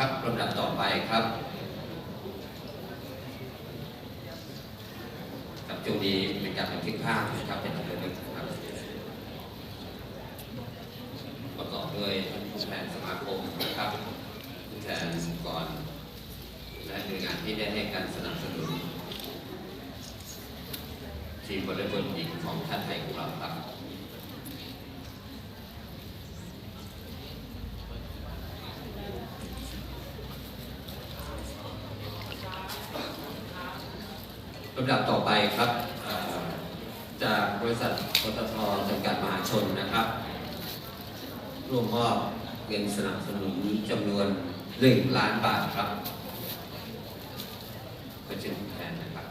ครับลำดับต่อไปครับกับช่วงนี้เป็นการบันทึกภาพนะครับเป็นการบันทึกครับประกอบด้วยผู้แทนสมาคมนะครับผู้แทนองค์กรและหน่วยงานที่ได้ให้การสนับสนุนทีมวอลเลย์บอลหญิงของชาติไทยของเราครับ ลำดับต่อไปครับจากบริษัทปตทจำกัดมหาชนนะครับ ร่วมมอบเงินสนับสนุนจำนวน 1 ล้านบาทครับก็จะครับ